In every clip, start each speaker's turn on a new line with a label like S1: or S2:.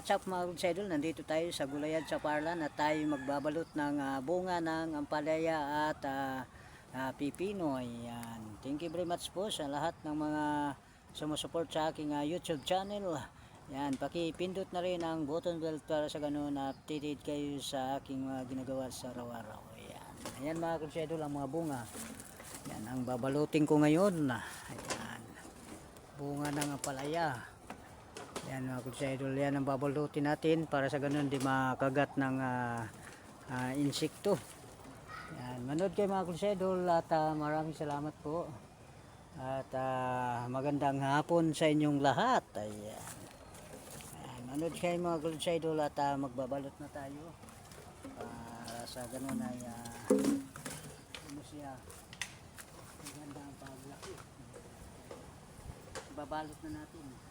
S1: katsap mga Kuds Idol, nandito tayo sa Gulayan sa Parlan at tayo magbabalot ng ah, bunga ng ampalaya at ah, ah, pipino. Ayan. Thank you very much po sa lahat ng mga sumusupport sa aking ah, YouTube channel. Yan, pakipindot na rin ang button bell para sa ganun na updated kayo sa aking mga ginagawa sa araw-araw. Ayan. Ayan mga Idol, ang mga bunga. Yan ang babalutin ko ngayon. Ayan. Bunga ng ampalaya. Yan mga kuds idol, yan ang babalutin natin para sa ganun di makagat ng ah, ah, insekto. Yan, manood kayo mga kuds idol at ah, maraming salamat po. At ah, magandang hapon sa inyong lahat. Ayan. Manood kayo mga kuds idol at ah, magbabalot na tayo. Para sa ganun ay ah, ano siya maganda ang paglaki. Babalot na natin.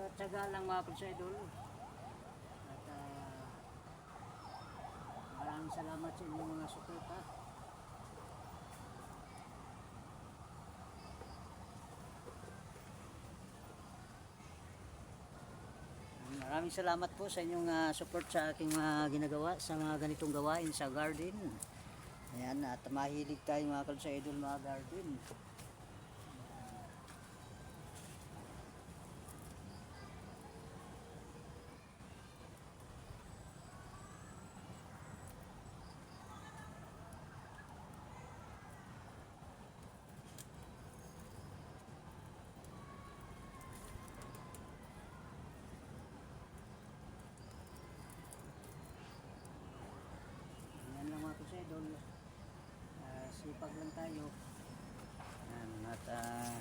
S1: Tiyaga lang mga idol. At ah, maraming salamat sa inyong mga suporta. Maraming salamat po sa inyong ah, support sa aking mga ginagawa sa mga ganitong gawain sa garden. Ayan, at mahilig tayo mga kalsa idol mga garden. Yan kusedol. Uh, sipag lang tayo. Yan, at uh,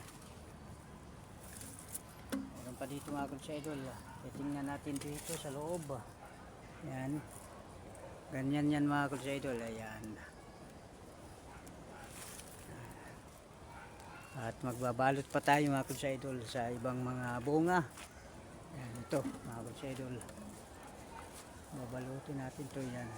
S1: meron pa dito mga kusedol. Titingnan natin dito sa loob. Yan. Ganyan yan mga kusedol. Ayan. At magbabalot pa tayo mga kusedol sa ibang mga bunga. Yan ito mga kusedol. Babalutin natin to yan.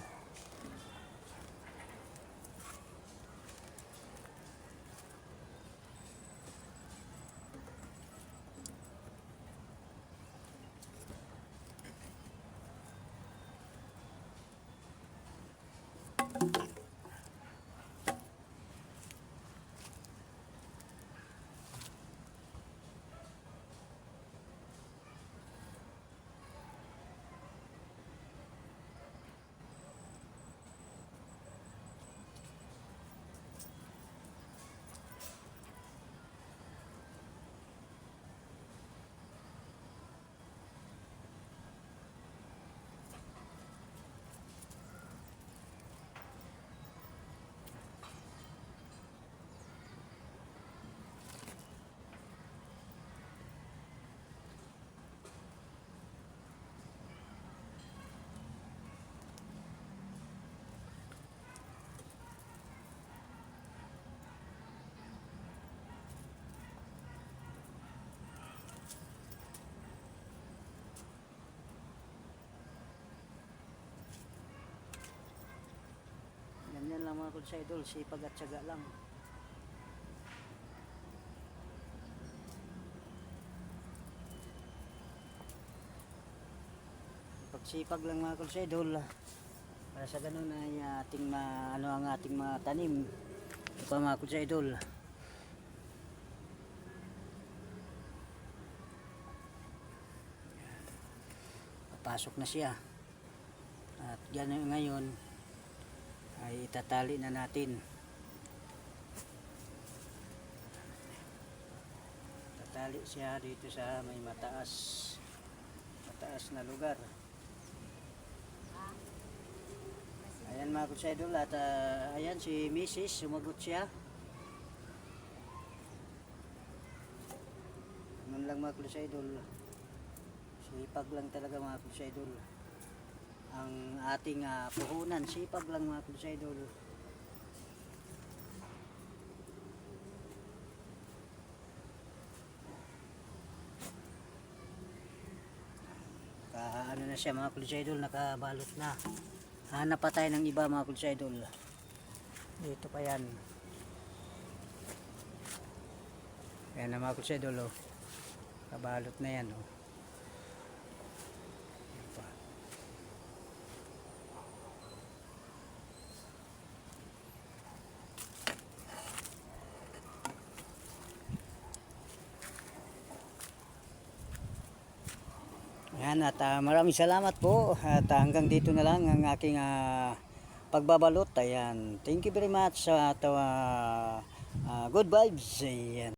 S1: Ganyan lang mga sa idol, sipag at syaga lang. Pagsipag lang mga sa idol. Para sa ganun ay ating ma, ano ang ating mga tanim. Ito pa mga sa idol. Papasok na siya. At ganun ngayon, ay itatali na natin. Tatali siya dito sa may mataas mataas na lugar. Ayan mga kutsaidol at ah, ayan si Mrs. sumagot siya. Ganun lang mga kutsaidol. Sipag lang talaga mga kutsaidol ang ating ah, puhunan. Sipag lang mga kutsaidol. Ka, ano na siya mga kutsaidol, nakabalot na. Hanap pa tayo ng iba mga kutsaidol. Dito pa yan. Ayan na mga kutsaidol oh. Nakabalot na yan, oh. Yan at ah, maraming salamat po at ah, hanggang dito na lang ang aking ah, pagbabalot. Ayan. Thank you very much sa uh, good vibes. Ayan.